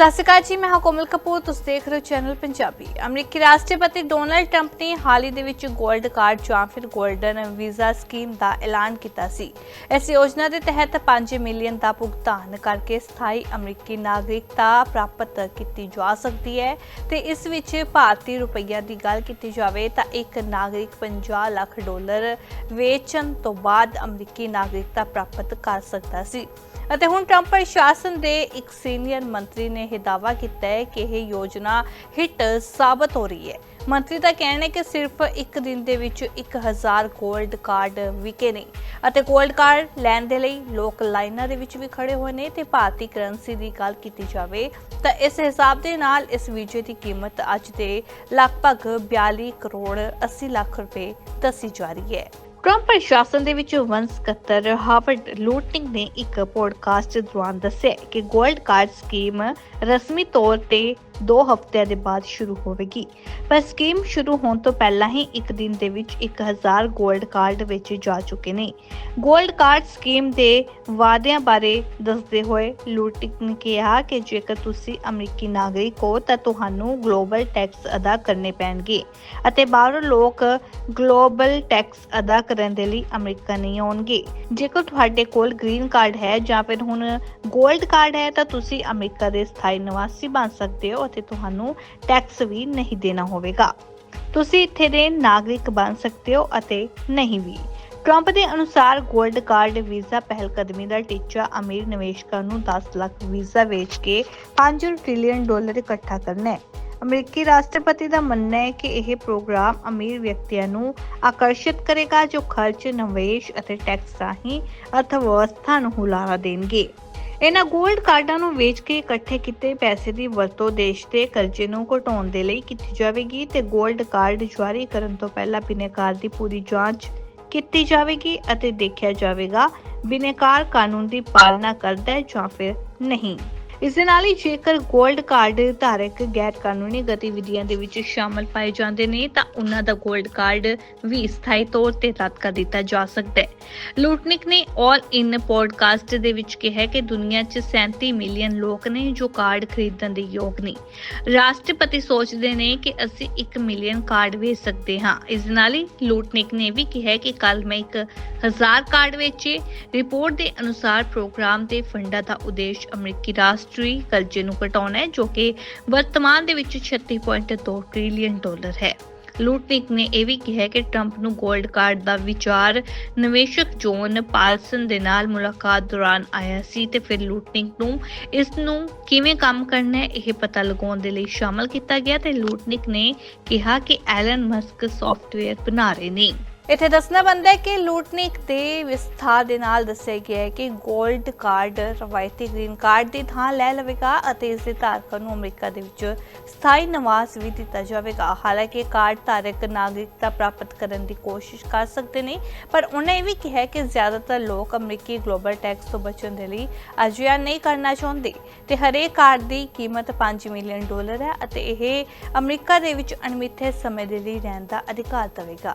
ਸਤਿ ਸ਼੍ਰੀ ਅਕਾਲ ਜੀ, ਮੈਂ ਹਾਂ ਕੋਮਲ ਕਪੂਰ, ਤੁਸੀਂ ਦੇਖ ਰਹੇ ਹੋ ਚੈਨਲ ਪੰਜਾਬੀ। ਅਮਰੀਕੀ ਰਾਸ਼ਟਰਪਤੀ ਡੋਨਲਡ ਟਰੰਪ ਨੇ ਹਾਲ ਹੀ ਦੇ ਵਿੱਚ 골ਡ ਕਾਰਡ ਜਾਂ ਫਿਰ 골ਡਨ ਵੀਜ਼ਾ ਸਕੀਮ ਦਾ ਐਲਾਨ ਕੀਤਾ ਸੀ। ਇਸ ਯੋਜਨਾ ਦੇ ਤਹਿਤ 5 ਮਿਲੀਅਨ ਦਾ ਭੁਗਤਾਨ ਕਰਕੇ ਸਥਾਈ ਅਮਰੀਕੀ ਨਾਗਰਿਕਤਾ ਪ੍ਰਾਪਤ ਕੀਤੀ ਜਾ ਸਕਦੀ ਹੈ ਤੇ ਇਸ ਵਿੱਚ ਭਾਰਤੀ ਰੁਪਈਆ ਦੀ ਗੱਲ ਕੀਤੀ ਜਾਵੇ ਤਾਂ ਇੱਕ ਨਾਗਰਿਕ 50 ਲੱਖ ਡਾਲਰ ਵੇਚਣ ਤੋਂ ਬਾਅਦ ਅਮਰੀਕੀ ਨਾਗਰਿਕਤਾ ਪ੍ਰਾਪਤ ਕਰ ਸਕਦਾ ਸੀ। ਅਤੇ ਹੁਣ ਟਰੰਪ ਪ੍ਰਸ਼ਾਸਨ ਦੇ ਇੱਕ ਸੀਨੀਅਰ ਮੰਤਰੀ ਨੇ ਇਹ ਦਾਅਵਾ ਕੀਤਾ ਹੈ ਕਿ ਇਹ ਯੋਜਨਾ ਹਿੱਟ ਸਾਬਤ ਹੋ ਰਹੀ ਹੈ। ਮੰਤਰੀ ਦਾ ਕਹਿਣਾ ਹੈ ਕਿ ਸਿਰਫ ਇੱਕ ਦਿਨ ਦੇ ਵਿੱਚ 1000 골ਡ ਕਾਰਡ ਵਿਕੇ ਨੇ ਅਤੇ 골ਡ ਕਾਰਡ ਲੈਣ ਦੇ ਲਈ ਲੋਕ ਲਾਈਨਾਂ ਦੇ ਵਿੱਚ ਵੀ ਖੜੇ ਹੋਏ ਨੇ ਤੇ ਭਾਰਤੀ ਕਰੰਸੀ ਦੀ ਗੱਲ ਕੀਤੀ ਜਾਵੇ ਤਾਂ ਇਸ ਹਿਸਾਬ ਦੇ ਨਾਲ ਇਸ ਵੀਜ਼ੇ ਦੀ ਕੀਮਤ ਅੱਜ ਦੇ ਲਗਭਗ 42 ਕਰੋੜ 80 ਲੱਖ ਰੁਪਏ ਦੱਸੀ ਜਾ ਰਹੀ ਹੈ। ਟਰੰਪ ਪ੍ਰਸ਼ਾਸਨ ਦੇ ਵਿੱਚ ਵੰਸ ਸਕੱਤਰ ਹਾਰਵਰਡ ਲੂਟਿੰਗ ਨੇ ਇੱਕ ਪੋਡਕਾਸਟ ਦੌਰਾਨ ਦੱਸਿਆ ਕਿ 골ਡ ਕਾਰਡ ਸਕੀਮ ਰਸਮੀ ਤੌਰ ਤੇ 2 ਹਫ਼ਤਿਆਂ ਦੇ ਬਾਅਦ ਸ਼ੁਰੂ ਹੋਵੇਗੀ। ਪਰ ਸਕੀਮ ਸ਼ੁਰੂ ਹੋਣ ਤੋਂ ਪਹਿਲਾਂ ਹੀ ਇੱਕ ਦਿਨ ਦੇ ਵਿੱਚ 1000 골ਡ ਕਾਰਡ ਵੇਚੇ ਜਾ ਚੁੱਕੇ ਨੇ। 골ਡ ਕਾਰਡ ਸਕੀਮ ਦੇ ਵਾਅਦਿਆਂ ਬਾਰੇ ਦੱਸਦੇ ਹੋਏ ਲੂਟਿਕ ਨੇ ਕਿਹਾ ਕਿ ਜੇਕਰ ਤੁਸੀਂ ਅਮਰੀਕੀ ਨਾਗਰਿਕ ਹੋ ਤਾਂ ਤੁਹਾਨੂੰ ਗਲੋਬਲ ਟੈਕਸ ਅਦਾ ਕਰਨੇ ਪੈਣਗੇ ਅਤੇ ਬਾਹਰੋਂ ਲੋਕ ਗਲੋਬਲ ਟੈਕਸ ਅਦਾ ਕਰਨ ਦੇ ਲਈ ਅਮਰੀਕਾ ਨਹੀਂ ਆਉਣਗੇ। ਜੇਕਰ ਤੁਹਾਡੇ ਕੋਲ ਗ੍ਰੀਨ ਕਾਰਡ ਹੈ ਜਾਂ ਫਿਰ ਹੁਣ 골ਡ ਕਾਰਡ ਹੈ ਤਾਂ ਤੁਸੀਂ ਅਮਰੀਕਾ ਦੇ ਸਥਾਈ ਨਿਵਾਸੀ ਬਣ ਸਕਦੇ ਹੋ ਅਤੇ ਤੁਹਾਨੂੰ ਟੈਕਸ ਵੀ ਨਹੀਂ ਦੇਣਾ ਹੋਵੇਗਾ। ਤੁਸੀਂ ਇੱਥੇ ਦੇ ਨਾਗਰਿਕ ਬਣ ਸਕਦੇ ਹੋ ਅਤੇ ਨਹੀਂ ਵੀ। ਟਰੰਪ ਦੇ ਅਨੁਸਾਰ 골ਡ ਕਾਰਡ ਵੀਜ਼ਾ ਪਹਿਲਕਦਮੀ ਦਾ ਟੀਚਾ ਅਮੀਰ ਨਿਵੇਸ਼ਕਾਂ ਨੂੰ 10 ਲੱਖ ਵੀਜ਼ਾ ਵੇਚ ਕੇ 5 ਟ੍ਰਿਲੀਅਨ ਡਾਲਰ ਇਕੱਠਾ ਕਰਨਾ ਹੈ। ਅਮਰੀਕੀ ਰਾਸ਼ਟਰਪਤੀ ਦਾ ਮੰਨਣਾ ਹੈ ਕਿ ਇਹ ਪ੍ਰੋਗਰਾਮ ਅਮੀਰ ਵਿਅਕਤੀਆਂ ਨੂੰ ਆਕਰਸ਼ਿਤ ਕਰੇਗਾ ਜੋ ਖਰਚ, ਨਿਵੇਸ਼ ਅਤੇ ਟੈਕਸ ਰਾਹੀਂ ਅਰਥਵਿਵਸਥਾ ਨੂੰ ਹੁਲਾਰਾ ਦੇਣਗੇ। ਇਹਨਾਂ 골ਡ ਕਾਰਡਾਂ ਨੂੰ ਵੇਚ ਕੇ ਇਕੱਠੇ ਕੀਤੇ ਪੈਸੇ ਦੀ ਵਰਤੋਂ ਦੇਸ਼ ਦੇ ਕਰਜ਼ੇ ਨੂੰ ਘਟਾਉਣ ਦੇ ਲਈ ਕੀਤੀ ਜਾਵੇਗੀ ਤੇ 골ਡ ਕਾਰਡ ਜਾਰੀ ਕਰਨ ਤੋਂ ਪਹਿਲਾਂ ਬਿਨੈਕਾਰ ਦੀ ਪੂਰੀ ਜਾਂਚ ਕੀਤੀ ਜਾਵੇਗੀ ਅਤੇ ਦੇਖਿਆ ਜਾਵੇਗਾ ਬਿਨੈਕਾਰ ਕਾਨੂੰਨ ਦੀ ਪਾਲਣਾ ਕਰਦਾ ਹੈ ਜਾਂ ਫਿਰ ਨਹੀਂ। ਇਸ ਦੇ ਨਾਲ ਹੀ ਜੇਕਰ 골ਡ ਕਾਰਡ ਧਾਰਕ ਗੈਰ ਕਾਨੂੰਨੀ ਗਤੀਵਿਧੀਆਂ ਦੇ ਵਿੱਚ ਸ਼ਾਮਲ ਪਾਏ ਜਾਂਦੇ ਨੇ, ਤਾਂ ਉਹਨਾਂ ਦਾ 골ਡ ਕਾਰਡ ਵੀ ਸਥਾਈ ਤੌਰ ਤੇ ਰੱਦ ਕਰ ਦਿੱਤਾ ਜਾ ਸਕਦਾ ਹੈ। ਲੂਟਨਿਕ ਨੇ ਆਲ ਇਨ ਪੋਡਕਾਸਟ ਦੇ ਵਿੱਚ ਕਿਹਾ ਕਿ ਦੁਨੀਆ 'ਚ 37 ਮਿਲੀਅਨ ਲੋਕ ਨੇ ਜੋ ਕਾਰਡ ਖਰੀਦਣ ਦੇ ਯੋਗ ਨੇ। ਰਾਸ਼ਟਰਪਤੀ ਸੋਚਦੇ ਨੇ ਕਿ ਅਸੀਂ 1 ਮਿਲੀਅਨ ਕਾਰਡ ਵੇਚ ਸਕਦੇ ਹਾਂ। ਇਸ ਨਾਲ ਹੀ ਲੂਟਨਿਕ ਨੇ ਵੀ ਕਿਹਾ ਕਿ ਕੱਲ ਮੈਂ 1000 ਕਾਰਡ ਵੇਚੇ। ਰਿਪੋਰਟ ਦੇ ਅਨੁਸਾਰ ਪ੍ਰੋਗਰਾਮ ਦੇ ਫੰਡਾਂ ਦਾ ਉਦੇਸ਼ ਅਮਰੀਕੀ ਰਾਸ਼ਟਰ ਕਰਜ਼ੇ ਨੂੰ ਘਟਾਉਣਾ ਹੈ, ਜੋ ਕਿ ਵਰਤਮਾਨ ਦੇ ਵਿੱਚ 36.2 ਟ੍ਰਿਲੀਅਨ ਡਾਲਰ ਹੈ। ਲੂਟਨਿਕ ਨੇ ਇਹ ਵੀ ਕਿਹਾ ਕਿ ਟਰੰਪ ਨੂੰ 골ਡ ਕਾਰਡ ਦਾ ਵਿਚਾਰ ਨਿਵੇਸ਼ਕ ਜੋਨ ਪਾਲਸਨ ਦੇ ਨਾਲ ਮੁਲਾਕਾਤ ਦੌਰਾਨ ਆਇਆ ਸੀ ਤੇ ਫਿਰ ਲੂਟਨਿਕ ਨੂੰ ਇਸ ਨੂੰ ਕਿਵੇਂ ਕੰਮ ਕਰਨਾ ਹੈ, ਇਹ ਪਤਾ ਲਗਾਉਣ ਦੇ ਲਈ ਸ਼ਾਮਲ ਕੀਤਾ ਗਿਆ ਤੇ ਲੂਟਨਿਕ ਨੇ ਕਿਹਾ ਕਿ ਐਲਨ ਮਸਕ ਸੌਫਟਵੇਅਰ ਬਣਾ ਰਹੇ ਨੇ। ਇੱਥੇ ਦੱਸਣਾ ਬੰਦਾ ਹੈ ਕਿ ਲੂਟਨਿਕ ਦੇ ਵਿਸਥਾਰ ਦੇ ਨਾਲ ਦੱਸਿਆ ਗਿਆ ਹੈ ਕਿ 골ਡ ਕਾਰਡ, ਰਵਾਇਤੀ ਗ੍ਰੀਨ ਕਾਰਡ ਦੀ ਥਾਂ ਲੈ ਲਵੇਗਾ ਅਤੇ ਇਸ ਦੇ ਧਾਰਕਾਂ ਨੂੰ ਅਮਰੀਕਾ ਦੇ ਵਿੱਚ ਸਥਾਈ ਨਿਵਾਸ ਵੀ ਦਿੱਤਾ ਜਾਵੇਗਾ। ਹਾਲਾਂਕਿ ਕਾਰਡ ਧਾਰਕ ਨਾਗਰਿਕਤਾ ਪ੍ਰਾਪਤ ਕਰਨ ਦੀ ਕੋਸ਼ਿਸ਼ ਕਰ ਸਕਦੇ ਨੇ, ਪਰ ਉਹਨੇ ਇਹ ਵੀ ਕਿਹਾ ਕਿ ਜ਼ਿਆਦਾਤਰ ਲੋਕ ਅਮਰੀਕੀ ਗਲੋਬਲ ਟੈਕਸ ਤੋਂ ਬਚਣ ਦੇ ਲਈ ਅਜਿਹਾ ਨਹੀਂ ਕਰਨਾ ਚਾਹੁੰਦੇ ਤੇ ਹਰੇਕ ਕਾਰਡ ਦੀ ਕੀਮਤ 5 ਮਿਲੀਅਨ ਡਾਲਰ ਹੈ ਅਤੇ ਇਹ ਅਮਰੀਕਾ ਦੇ ਵਿੱਚ ਅਣਮਿੱਥੇ ਸਮੇਂ ਦੇ ਲਈ ਰਹਿਣ ਦਾ ਅਧਿਕਾਰ ਦੇਵੇਗਾ।